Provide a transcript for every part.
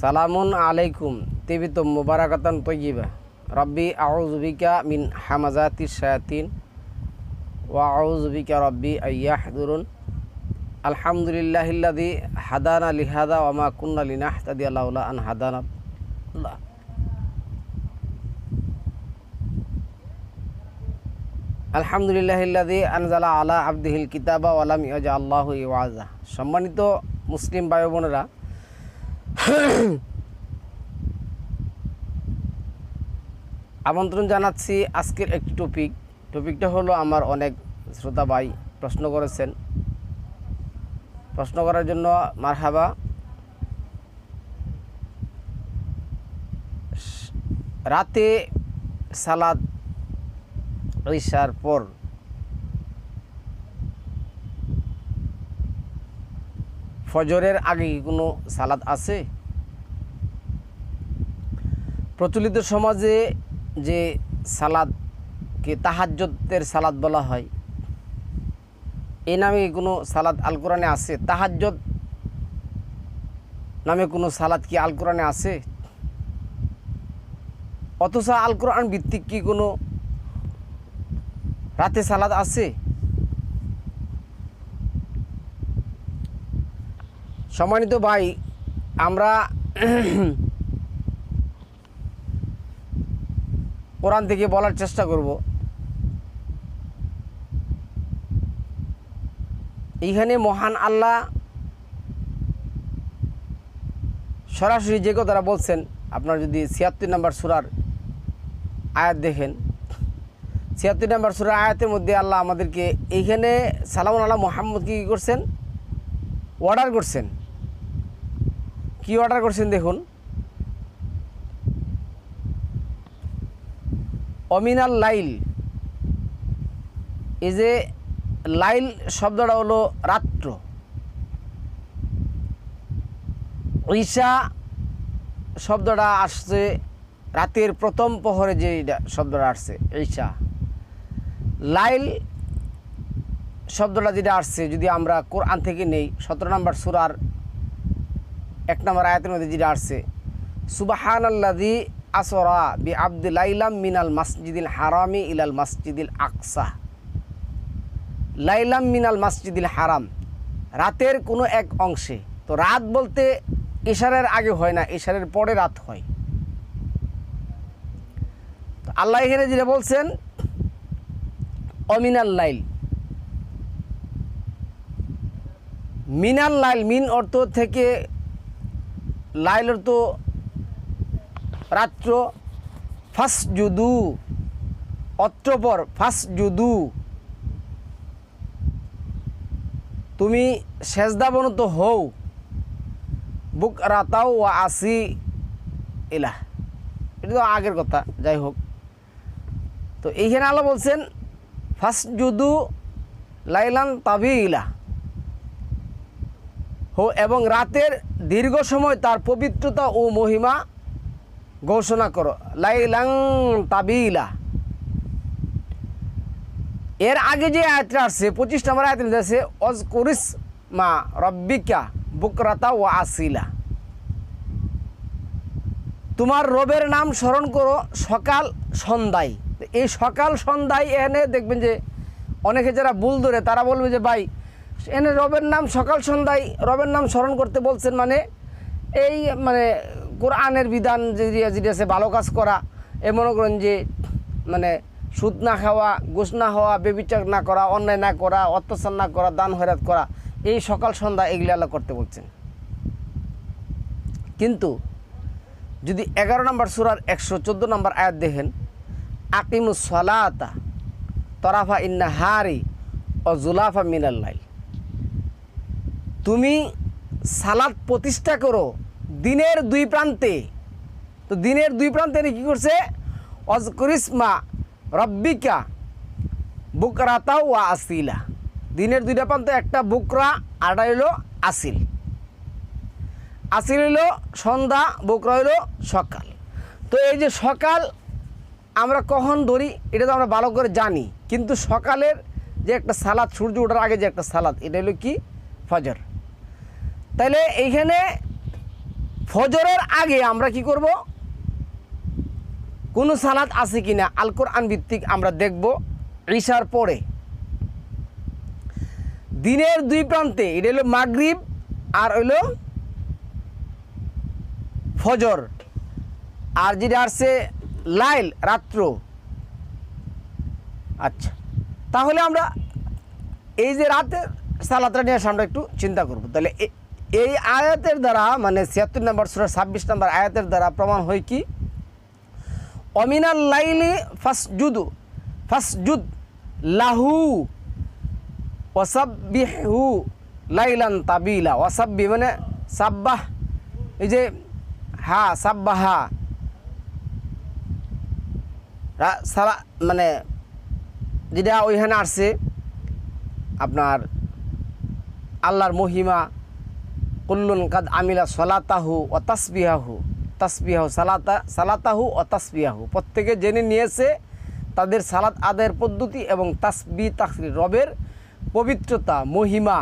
সালামুন আলাইকুম তিবিত মুবারাকাতান তৈবা রব্বি আউজবিকা মিন হামাজাতি শায়াতিন, ওয়া আউজবিকা রব্বি আয়াহদুরুন আলহামদুলিল্লাহিল্লাদি হাদানা লিহাদা ওয়ামা কুন্না লিনাহতাদি আল্লাহ আন হাদানা। আলহামদুলিল্লাহিল্লাদি আনজালা আলা আব্দিহিল কিতাবা ওয়ালাম ইয়াজা আল্লাহু ইওয়াজা। সম্মানিত মুসলিম ভাই বোনেরা আমন্ত্রণ জানাচ্ছি আজকের একটি টপিক টপিকটা হলো আমার অনেক শ্রোতা ভাই প্রশ্ন করেছেন। প্রশ্ন করার জন্য মারহাবা। রাতে সালাদ ঈশার পর ফজরের আগে কোনো সালাদ আছে? প্রচলিত সমাজে যে সালাদকে তাহাজ্যতের সালাদ বলা হয় এই নামে কোনো সালাদ আল কোরআনে আছে? তাহাজ্জত নামে কোনো সালাদ কি আল কোরআনে আছে? অথচ আল কোরআন ভিত্তিক কি কোনো রাতে সালাদ আছে? সম্মানিত ভাই, আমরা কোরআন থেকে বলার চেষ্টা করব। এইখানে মহান আল্লাহ সরাসরি যে কথাটা বলছেন, আপনার যদি ছিয়াত্তর নাম্বার সুরার আয়াত দেখেন, ছিয়াত্তর নাম্বার সুরার আয়াতের মধ্যে আল্লাহ আমাদেরকে এইখানে সালাম আল্লাহ মোহাম্মদ কি করছেন? অর্ডার করছেন। কি অর্ডার করছেন দেখুন? অমিনাল লাইল। এই যে লাইল শব্দটা হলো রাত্র। ঈশা শব্দটা আসছে রাতের প্রথম প্রহরে যে শব্দটা আসছে, ঈশা। লাইল শব্দটা যেটা আসছে, যদি আমরা কোরআন থেকে নেই, সতেরো নম্বর সুরার এক নম্বর আয়াতের মধ্যে যেটা আসছে সুবাহান আল্লাদি আসরা বি আব্দুলাইলাম মিনাল মসজিদিল হারামি ইলাল মসজিদিল আকসা। লাইলাম মিনাল মসজিদিল হারাম, রাতের কোনো এক অংশে। তো রাত বলতে ইশারের আগে হয় না, ইশারের পরে রাত হয়। তো আল্লাহ এখানে যেটা বলছেন, অমিনাল লাইল। মিনাল লাইল, মিন অর্থ থেকে লাইল তো রাত্র ফাস জুদু অত্রপর ফাস জুদু তুমি সেজদাবনত হও, বুক রাতাও ও আসি ইলাহ এটা তো আগের কথা, যাই হোক। তো এইখানে আল্লাহ বলছেন ফার্স্ট জুদু লাইলান তাবি ইলা এবং রাতের দীর্ঘ সময় তার পবিত্রতা ও মহিমা ঘোষণা করো। লাইলাং তাবিলা। এর আগে যে আয়াতটা আসছে, পঁচিশ নম্বর আয়াত আছে, অজ করিস মা রব্বিকা বুকরাতা ও আসিলা। তোমার রবের নাম স্মরণ করো সকাল সন্ধ্যায়। এই সকাল সন্ধ্যায় এনে দেখবেন যে অনেকে যারা ভুল ধরে, তারা বলবে যে, ভাই এনে রবের নাম সকাল সন্ধ্যায় রবের নাম স্মরণ করতে বলছেন মানে এই মানে কোরআনের বিধান যেটা আছে, ভালো কাজ করা। এ মনে করেন যে মানে সুদ না খাওয়া গোস না হওয়া, বেবিচার না করা, অন্যায় না করা, অত্যাচার না করা, দান হয়রাত করা, এই সকাল সন্ধ্যা এগুলি আল্লাহ করতে বলছেন। কিন্তু যদি এগারো নম্বর সুরার একশো চোদ্দ নম্বর আয়াত দেখেন, আকিমুস সলাতা তরাফা ইন্না হারি ও জুলাফা মিনাল্লাই তুমি সালাদ প্রতিষ্ঠা করো দিনের দুই প্রান্তে। তো দিনের দুই প্রান্তে কি করছে? অজকরিসমা রব্বিকা বুকরাতা ও আসিলা। দিনের দুইটা প্রান্তে একটা বুকরা আটা হইল আসিল। আসিল হইল সন্ধ্যা, বুকরা হইল সকাল। তো এই যে সকাল আমরা কখন ধরি, এটা তো আমরা ভালো করে জানি। কিন্তু সকালের যে একটা সালাদ, সূর্য ওঠার আগে যে একটা সালাদ, এটা হলো কি? ফজর। তাহলে এইখানে ফজরের আগে আমরা কি করব? কোনো সালাত আছে কিনা আল কোরআন ভিত্তিক আমরা দেখব ঈশার পরে। দিনের দুই প্রান্তে, এটা হলো মাগরিব আর হইল ফজর। আর যেটা আসছে লাইল, রাত্র। আচ্ছা তাহলে আমরা এই যে রাতের সালাতটা নিয়ে আমরা একটু চিন্তা করব। তাহলে এই আয়াতের দ্বারা মানে ছিয়াত্তর নম্বর সুরা, ছাব্বিশ নম্বর আয়াতের দ্বারা প্রমাণ হয় কি? অমিনাল লাইলি ফাসজুদু, ফাসজুদ লাহু ওয়াসাব্বিহু লাইলান তাবিলা, ওয়াসাব্বি মানে সাব্বাহ, এই যে হা, সাব্বাহা। সারা মানে যেটা ওইখানে আসছে, আপনার আল্লাহর মহিমা কুল্লুন কাদ আমিলা সলাতাহু ও তাসবিহাহু। তাসবিহাহু সালাতা, সালাতাহু ও তাসবিহাহু। প্রত্যেকে জেনে নিয়েছে তাদের সালাত আদায়ের পদ্ধতি এবং তাসবি তাসরি রবের পবিত্রতা, মহিমা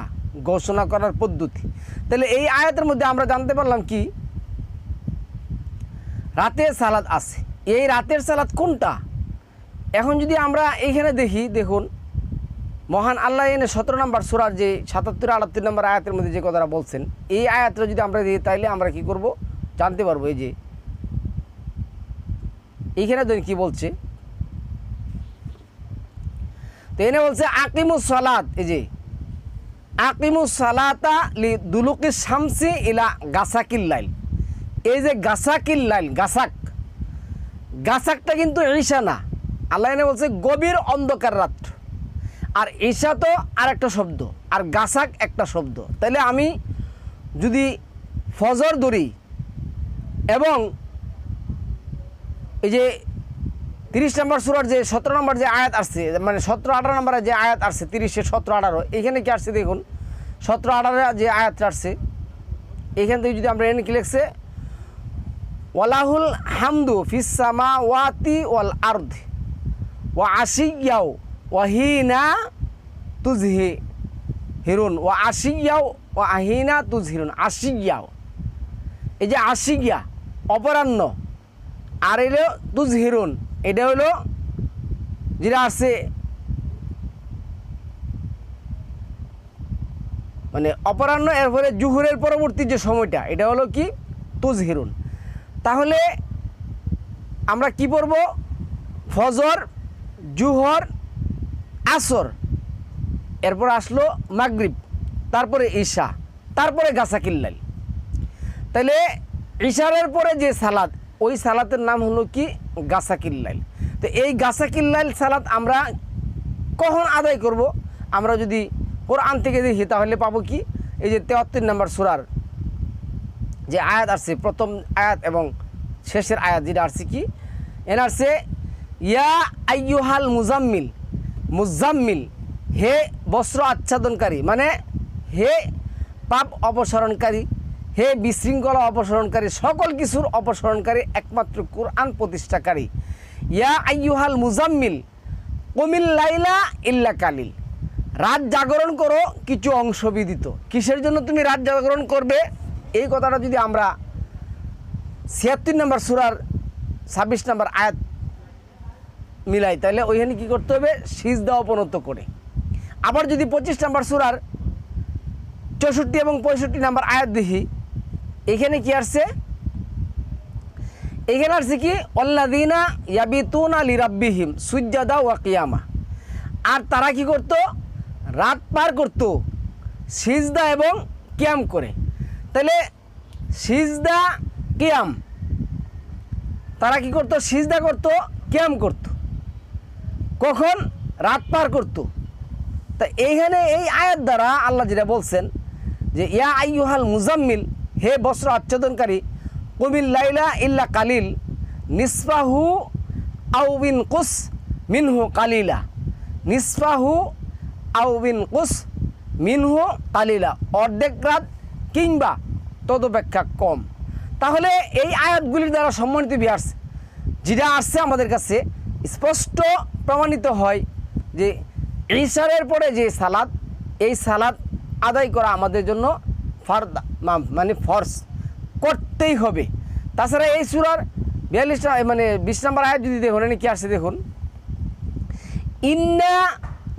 ঘোষণা করার পদ্ধতি। তাহলে এই আয়াতের মধ্যে আমরা জানতে পারলাম কি? রাতের সালাদ আছে। এই রাতের সালাদ কোনটা? এখন যদি আমরা এইখানে দেখি, দেখুন মহান আল্লাহ এনে সতেরো নম্বর সুরার যে সাতাত্তর, আটাত্তর নম্বর আয়াতের মধ্যে যে কথাটা বলছেন, এই আয়াতটা যদি আমরা দিই, তাইলে আমরা কি করব? জানতে পারব এই যে, এইখানে দেখুন কি বলছে? তো এনে বলছে, আকিমুস সালাত এই যে, আকিমুস সালাতা লি দুলুকি শামসি ইলা গাসাকিল লাইল এই যে গাসাকিল লাইল, গাসাক গাছাকটা কিন্তু ঈশা না। আল্লাহ এনে বলছে, গভীর অন্ধকার রাত্র আর ঈশা তো আর একটা শব্দ, আর গাছাক একটা শব্দ। তাহলে আমি যদি ফজর ধরি এবং এই যে তিরিশ নম্বর সুরার যে সতেরো নম্বর যে আয়াত আসছে মানে সতেরো আঠারো নম্বরে যে আয়াত আসছে, তিরিশে সতেরো আঠারো, এখানে কি আসছে দেখুন? সতেরো আঠারো যে আয়াতটা আসছে, এখান থেকে যদি আমরা এনে কি লিখছে? ওয়ালাহুল হামদু ফিসামা ওয়াতি ওয়াল আর্দ ওয়া আশিয়াও ওয়াহিনা তুজহি হিরুন ও আশিয়াও ও আহিনা তুজ হিরুন আশিয়াও। এই যে আশিয়া, অপরাহ্ন, আর এলো তুজ হিরুন এটা হলো যেটা আছে মানে অপরাহ্ন, এরপরে জুহুরের পরবর্তী যে সময়টা, এটা হলো কি? তুজ হিরুন তাহলে আমরা কি পড়ব? ফজর, জুহর আসর, এরপর আসলো মাগরিব, তারপরে ঈশা, তারপরে গাছা কিল্লাল। তাহলে ঈশারের পরে যে সালাদ, ওই সালাতের নাম হলো কি? গাছা কিল্লাইল তো এই গাছা কিল্লাইল সালাদ আমরা কখন আদায় করব? আমরা যদি কোরআন থেকে দেখি, তাহলে পাবো কি? এই যে তেয়াত্তর নম্বর সুরার যে আয়াত আসছে, প্রথম আয়াত এবং শেষের আয়াত, যেটা আসছে কি? আসছে, ইয়া আইয়ুহাল মুজাম্মিল মুজাম্মিল, হে বস্ত্র আচ্ছাদনকারী মানে হে পাপ অপসারণকারী, হে বিশৃঙ্খলা অপসারণকারী, সকল কিছুর অপসারণকারী, একমাত্র কোরআন প্রতিষ্ঠাকারী। ইয়া আইয়ুহাল মুজাম্মিল, কমিল লাইলা ইল্লা কালিল। রাত জাগরণ করো, কিছু অংশ বিদিত। কিসের জন্য তুমি রাত জাগরণ করবে? এই কথাটা যদি আমরা ছিয়াত্তর নম্বর সুরার ছাব্বিশ নম্বর আয়াত মিলাই, তাহলে ওইখানে কী করতে হবে? সিজদা অপনত করে। আবার যদি পঁচিশ নাম্বার সুরার চৌষট্টি এবং পঁয়ষট্টি নাম্বার আয়াত দেখি, এখানে কি আসছে? এখানে আসছে কি? অল্লাদিনা ইয়াবিতুনা লিরাব্বিহিম সুজ্জাদা ওয়া কিয়ামা। আর তারা কি করত? রাত পার করত সিজদা এবং ক্যাম করে। তাহলে সিজদা, কিয়াম। তারা কি করতো? সিজদা করত, ক্যাম করত। কখন রাত পার করত। তা এইখানে এই আয়াত দ্বারা আল্লাহ যেটা বলছেন যে, ইয়া আইয়ুহাল মুজাম্মিল, হে বস্ত্র আচ্ছাদনকারী কবিল লাইলা ইল্লা কালিল, নিসফাহু আউবিন কুস মিনহু কালিলা, নিসফাহু আউবিন কুস মিনহু কালিলা, অর্ধেক রাত কিংবা তদপেক্ষা কম। তাহলে এই আয়াতগুলির দ্বারা সম্মানিত বিয়ার্স যেটা আসছে আমাদের কাছে স্পষ্ট প্রমাণিত হয় যে ঈশারের পরে যে সালাদ, এই সালাদ আদায় করা আমাদের জন্য ফার মানে ফর্স করতেই হবে। তাছাড়া এই সুরার বিয়াল্লিশটা মানে বিশ নম্বর আয়াত যদি দেখুন কি আসছে দেখুন? ইন্না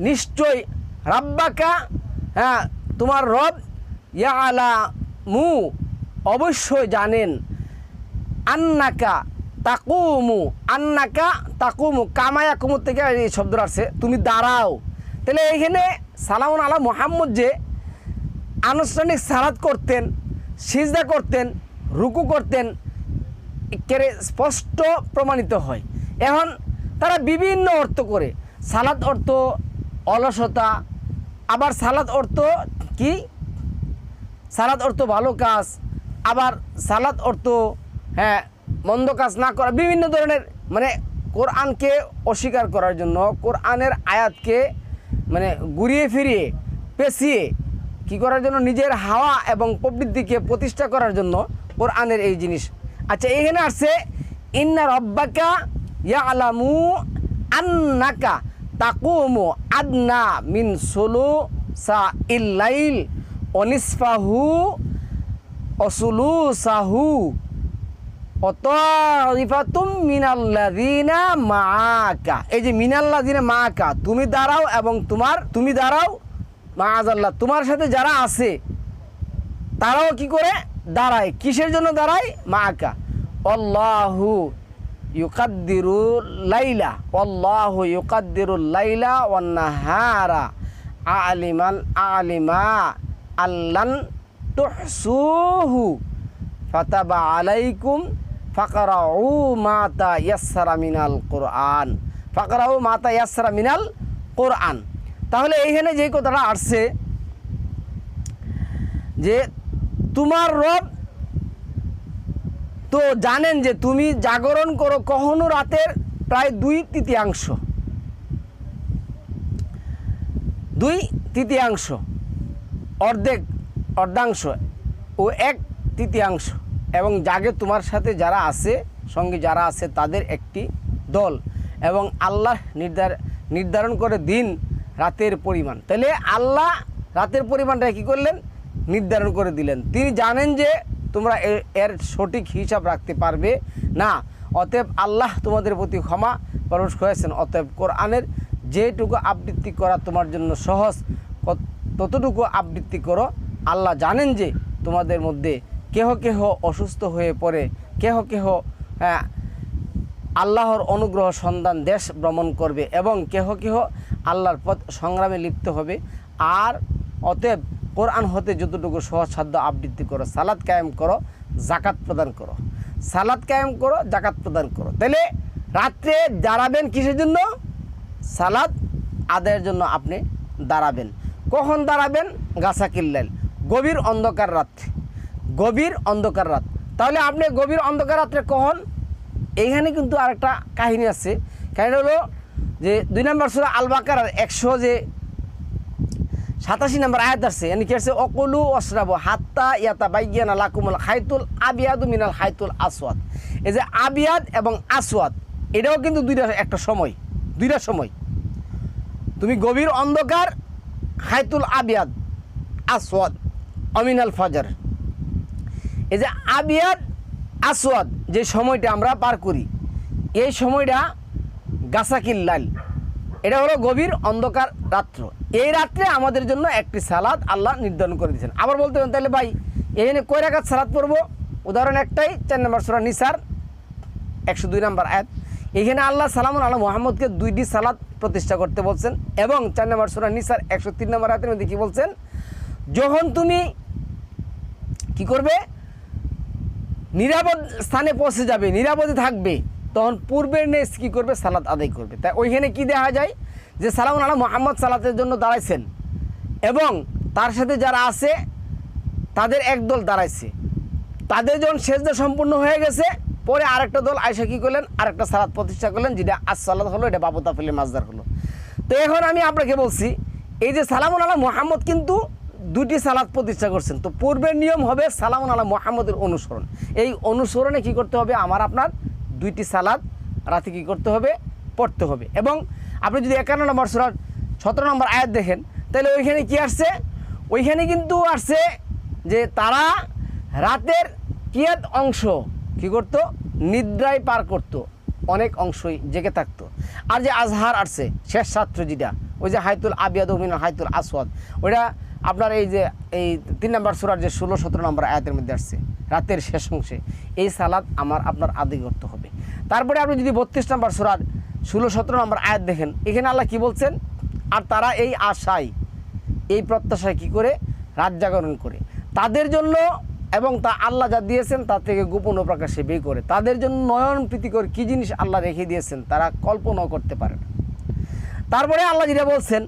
নিশ্চয় রাব্বাকা হ্যাঁ তোমার রব ইয়া আলা মু অবশ্যই জানেন আন্নাকা তাকুমু, আন্নাকা তাকুমু, কামায়া কুমুর থেকে এই শব্দ আসছে। তুমি দাঁড়াও। তাহলে এইখানে সালামুন আলা মোহাম্মদ যে আনুষ্ঠানিক সালাদ করতেন, সিজদা করতেন, রুকু করতেন, একেবারে স্পষ্ট প্রমাণিত হয়। এখন তারা বিভিন্ন অর্থ করে। সালাদ অর্থ অলসতা, আবার সালাদ অর্থ কি? সালাদ অর্থ ভালো কাজ, আবার সালাদ অর্থ হ্যাঁ মন্দ কাজ না করা, বিভিন্ন ধরনের মানে কোরআনকে অস্বীকার করার জন্য, কোরআনের আয়াতকে মানে ঘুরিয়ে ফিরিয়ে, পেঁচিয়ে কি করার জন্য? নিজের হাওয়া এবং প্রবৃত্তিকে প্রতিষ্ঠা করার জন্য কোরআনের এই জিনিস। আচ্ছা এখানে আসছে, ইন্না রব্বাকা ইয়া আলামু আন্নাকা তাকুমু আদনা মিন সোলো সা ইল্লাইল অনিসফাহু অসুলু সাহু এই যে তুমি দাঁড়াও এবং তোমার, তুমি দাঁড়াও মাআজাল্লাহ তোমার সাথে যারা আছে, তারাও কি করে দাঁড়ায়? কিসের জন্য দাঁড়ায়? মাআকা। অল্লাহু ইউকাদ্দিরু লাইলা অল্লাহু ইউকাদ্দিরু লাইলা ওয়ান নাহারা আলিমান আলিমা আল্লান তুহসুহু ফাতাবা আলাইকুম ফাকারাউ মাতা ইয়াসসারা মিনাল কোরআন। ফাকারাউ মাতা ইয়াসসারা মিনাল কোরআন। তাহলে এইখানে যে কথাটা আসছে, যে তোমার রব তো জানেন যে তুমি জাগরণ করো কখনো রাতের প্রায় দুই তৃতীয়াংশ। দুই তৃতীয়াংশ, অর্ধেক, অর্ধাংশ ও এক তৃতীয়াংশ। এবং জাগে তোমার সাথে যারা আছে, সঙ্গে যারা আছে, তাদের একটি দল এবং আল্লাহ নির্ধার, নির্ধারণ করে দিন রাতের পরিমাণ। তাহলে আল্লাহ রাতের পরিমাণটা কী করলেন? নির্ধারণ করে দিলেন। তিনি জানেন যে তোমরা এর সঠিক হিসাব রাখতে পারবে না। অতএব আল্লাহ তোমাদের প্রতি ক্ষমা পরশ হয়েছেন অতএব কোরআনের যেটুকু আবৃত্তি করা তোমার জন্য সহজ ততটুকু আবৃত্তি করো। আল্লাহ জানেন যে তোমাদের মধ্যে কেহ কেহ অসুস্থ হয়ে পড়ে, কেহ কেহ আল্লাহর অনুগ্রহ সন্ধান দেশ ভ্রমণ করবে এবং কেহ কেহ আল্লাহর পথ সংগ্রামে লিপ্ত হবে। আর অতএব কোরআন হতে যতটুকু সহসাধ্য আবৃত্তি করো সালাদ কায়েম করো জাকাত প্রদান করো। সালাদ কায়েম করো জাকাত প্রদান করো। তাহলে রাত্রে দাঁড়াবেন কিসের জন্য? সালাদ আদায়ের জন্য আপনি দাঁড়াবেন। কখন দাঁড়াবেন? গাছা কিল্লাল গভীর অন্ধকার রাত্রে। গভীর অন্ধকার রাত। তাহলে আপনি গভীর অন্ধকার রাত্রে কখন? এইখানে কিন্তু আরেকটা কাহিনী আছে। কাহিনী হলো যে দুই নম্বর সুরা আল বাকার একশো যে সাতাশি নম্বর আয়াত আসছে এনে কি আছে? অকলু অসরাব হাত্তা ইয়াতা বাইগিয়ান লাকুমুল খাইতুল আবিয়াদু মিনাল খাইতুল আসওয়াদ। এই যে আবিয়াদ এবং আসওয়াদ, এটাও কিন্তু দুইটা একটা সময়, দুইটা সময়। তুমি গভীর অন্ধকার, খাইতুল আবিয়াদ, আসওয়াদ, অমিনাল ফজর। এই যে আবিয়াদ আসওয়াদ যে সময়টা আমরা পার করি, এই সময়টা গাছাকিল্লাল এটা হলো গভীর অন্ধকার রাত্র। এই রাত্রে আমাদের জন্য একটি সালাদ আল্লাহ নির্ধারণ করে দিয়েছেন। আবার বলতে পারেন, তাহলে ভাই, এখানে কয় রাখাত সালাদ পড়ব? উদাহরণ একটাই, চার নম্বর সুরা নিসার, একশো দুই নম্বর আয়াত। এখানে আল্লাহ সালাম আল্লাহ মোহাম্মদকে দুইটি সালাদ প্রতিষ্ঠা করতে বলছেন এবং চার নম্বর সুরা নিসার, একশো তিন নম্বর আয়াতের মধ্যে কী বলছেন? যখন তুমি কি করবে? নিরাপদ স্থানে পৌঁছে যাবে, নিরাপদে থাকবে, তখন পূর্বের নেস কী করবে? সালাত আদায় করবে। তাই ওইখানে কি দেখা যায়? যে সালাম আল্লাহ মোহাম্মদ সালাতের জন্য দাঁড়াইছেন এবং তার সাথে যারা আছে, তাদের একদল দাঁড়াইছে। তাদের যখন সেজদা সম্পূর্ণ হয়ে গেছে, পরে আরেকটা দল আয়সা কী করলেন? আরেকটা সালাদ প্রতিষ্ঠা করলেন, যেটা আজ সালাদ হলো, এটা বাবুতা ফেলে মাজদার হলো। তো এখন আমি আপনাকে বলছি, এই যে সালামুন আল্লাহ মোহাম্মদ কিন্তু দুটি সালাদ প্রতিষ্ঠা করছেন। তো পূর্বের নিয়ম হবে সালামুন আল্লাহ মোহাম্মদের অনুসরণ। এই অনুসরণে কি করতে হবে? আমার আপনার দুইটি সালাদ রাতে কি করতে হবে? পড়তে হবে। এবং আপনি যদি একান্ন নম্বর সুরার সতেরো নম্বর আয়াত দেখেন, তাহলে ওইখানে কি আসছে? ওইখানে কিন্তু আসছে যে তারা রাতের বাকিয়াত অংশ কি করতো? নিদ্রায় পার করতো। অনেক অংশই জেগে থাকতো। আর যে আজহার আসছে, শেষ ছাত্র যেটা ওই যে হাইতুল আবিয়াদ হাইতুল আসওয়াদ, ওইটা আপনার এই যে, এই তিন নম্বর সুরার যে ষোলো, সতেরো নম্বর আয়াতের মধ্যে আসছে, রাতের শেষ অংশে, এই সালাদ আমার আপনার আদি হবে। তারপরে আপনি যদি বত্রিশ নম্বর সুরার ষোলো, সতেরো নম্বর আয়াত দেখেন, এখানে আল্লাহ কি বলছেন? আর তারা এই আশায়, এই প্রত্যাশায় কি করে? রাত জাগরণ করে। তাদের জন্য এবং তা আল্লাহ যা দিয়েছেন, তার থেকে গোপন প্রকাশে বের করে। তাদের জন্য নয়ন প্রীতিকর কী জিনিস আল্লাহ রেখে দিয়েছেন, তারা কল্পনাও করতে পারে না। তারপরে আল্লাহ যেটা বলছেন,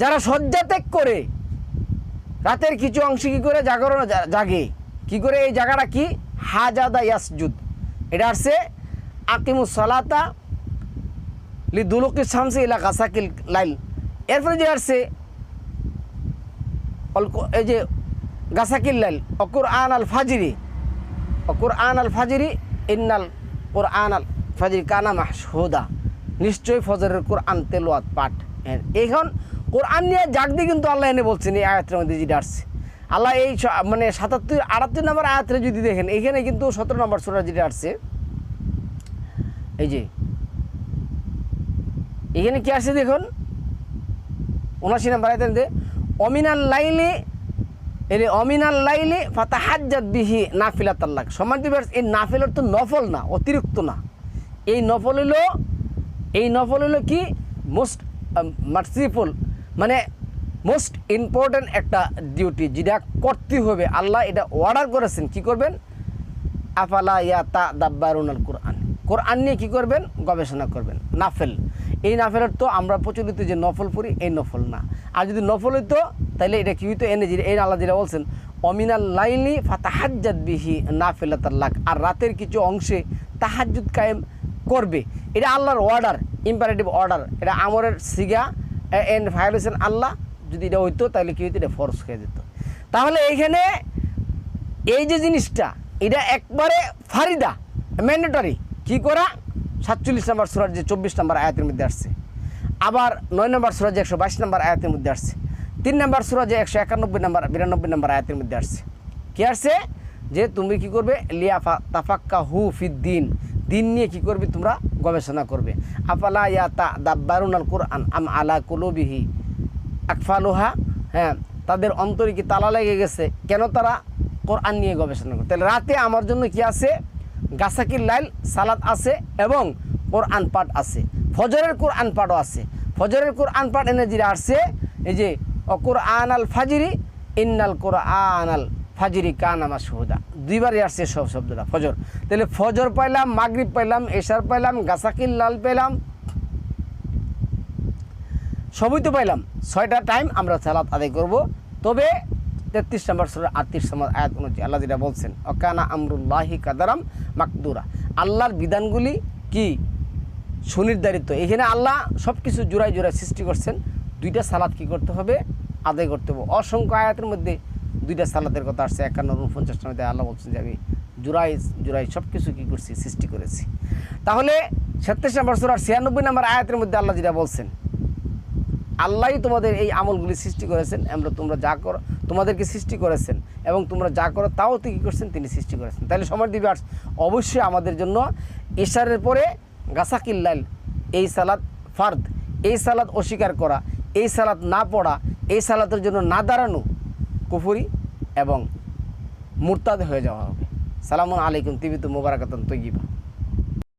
যারা শয্যা ত্যাগ করে রাতের কিছু অংশ কি করে জাগরণ জাগে? কি করে এই জায়গাটা কি? হাজাদা ইয়াসজুদ। এটা আসছে আকিমুস সালাতা লি দুলুকি শামসি ইলা কাসাকিল লাইল। এরপরে যে আসছে এই যে গাসাকিল লাইল অকুর আন আল ফাজিরি। অকুর আন আল ফাজিরি ইন্নাল কোর আন আল ফাজিরি কানা মাহসুদা। নিশ্চয়ই ফজরের কোরআন তেলোয়াত পাঠ। হ্যাঁ, এখন কোরআন নিয়ে জাগদি কিন্তু আল্লাহ এনে বলছেন এই আয়াতের মধ্যে যেটা আসছে। আল্লাহ এই মানে সাতাত্তর, আটাত্তর নম্বর আয়াতরে যদি দেখেন, এখানে কিন্তু সতেরো নম্বর সুরা যেটা আসছে, এই যে, এখানে কি আসছে দেখুন? উনাশি নাম্বার আয়তেন যে অমিনাল লাইলে এর অমিনাল লাইলি ফাতাহাজ্জাত বিহি নাফিলাত আল্লাহ সমান দিবস এই নাফিলার তো নফল না, অতিরিক্ত না। এই নফল হলো, এই নফল হলো কি? মোস্ট মার্সিফুল মানে মোস্ট ইম্পর্ট্যান্ট একটা ডিউটি যেটা করতে হবে। আল্লাহ এটা অর্ডার করেছেন, কি করবেন? আফালা ইয়াতা দাব্বারুনাল কোরআন। কোরআন নিয়ে কী করবেন? গবেষণা করবেন। নাফেল। এই নাফেলের তো আমরা প্রচলিত যে নফল পড়ি, এই নফল না। আর যদি নফল হইতো তাহলে এটা কী হইতো? এনে এই আল্লাহ যেটা বলছেন, অমিনাল লাইলি ফাতাহাজ্জাদ বিহি নাফিলাতাল্লাক আর রাতের কিছু অংশে তাহাজ্জুদ কায়েম করবে। এটা আল্লাহর অর্ডার ইম্পারেটিভ অর্ডার এটা আমরের সিগা এন্ড ভায়োলেশন আল্লাহ, যদি এটা হইতো, তাহলে কি হইতো? এটা ফরজ হয়ে যেত তাহলে এইখানে এই যে জিনিসটা, এটা একবারে ফারিদা ম্যান্ডেটরি কি করা? সাতচল্লিশ নম্বর সুরার যে চব্বিশ নম্বর আয়াতের মধ্যে আসছে। আবার নয় নম্বর সুরা যে একশো বাইশ নম্বর আয়াতের মধ্যে আসছে। তিন নম্বর সুরা যে একশো একানব্বই নম্বর, বিরানব্বই নম্বর আয়াতের মধ্যে আসছে। কি আসছে? যে তুমি কি করবে? লিয়াফা তাফাক্কা হু ফিদ্দিন দিন নিয়ে কি করবে? তোমরা গবেষণা করবে। আপালা ইয়া তা দাব্বারুন আল কোরআন আম আলা কুলুবিহি আকফালুহা? হ্যাঁ তাদের অন্তরে কি তালা লেগে গেছে? কেন তারা কোরআন নিয়ে গবেষণা করে তাহলে রাতে আমার জন্য কি আছে? গাছাকির লাইল, সালাদ আছে এবং কোরআন পাঠ আছে। ফজরের কোরআন পাঠও আছে। ফজরের কোরআন পাঠ এনে যেটা আসছে, এই যে অকুরআন আল ফাজিরি, ইন্নাল কোরআন আল ফাজিরি কানামা সুহুদা। দুইবারই আসছে সব শব্দটা, ফজর। তাহলে ফজর পাইলাম, মাগরিব পাইলাম, এশার পাইলাম, গাছাকির লাল পাইলাম, সবই তো পাইলাম। ছয়টা টাইম আমরা সালাত আদায় করব। তবে তেত্রিশ নম্বর সুরের আটত্রিশ নম্বর আয়াত অনুযায়ী আল্লাহ যেটা বলছেন, অকানা আমরুল্লাহি কাদারাম মাকদুরা। আল্লাহর বিধানগুলি কি? সুনির্ধারিত। এখানে আল্লাহ সব কিছু জোড়ায় জোড়ায় সৃষ্টি করছেন। দুইটা সালাদ কি করতে হবে? আদায় করতে হবে। অসংখ্য আয়াতের মধ্যে দুইটা সালাতের কথা আসছে, একান্ন উনপঞ্চাশটার মধ্যে আল্লাহ বলছেন যে আমি জোড়াই জোড়াই সব কিছু কী করছি, সৃষ্টি করেছি। তাহলে সাতাশ নম্বর সুরার ছিয়ানব্বই নম্বর আয়াতের মধ্যে আল্লাহ যেটা বলছেন আল্লাহই তোমাদের এই আমলগুলি সৃষ্টি করেছেন, আমরা তোমরা যা করো, তোমাদেরকে সৃষ্টি করেছেন এবং তোমরা যা করো তাও তো কী করছেন, তিনি সৃষ্টি করেছেন। তাহলে সময় দিবে অবশ্যই আমাদের জন্য ইশারের পরে গাছাকিল্লাইল এই সালাদ ফার্দ, এই সালাদ অস্বীকার করা, এই সালাদ না পড়া, এই সালাতের জন্য না দাঁড়ানো কুফুরি এবং মুরতাদ হয়ে যাওয়া হবে। সালামুন আলাইকুম তিবিতু মুবারাকাতন তৈবা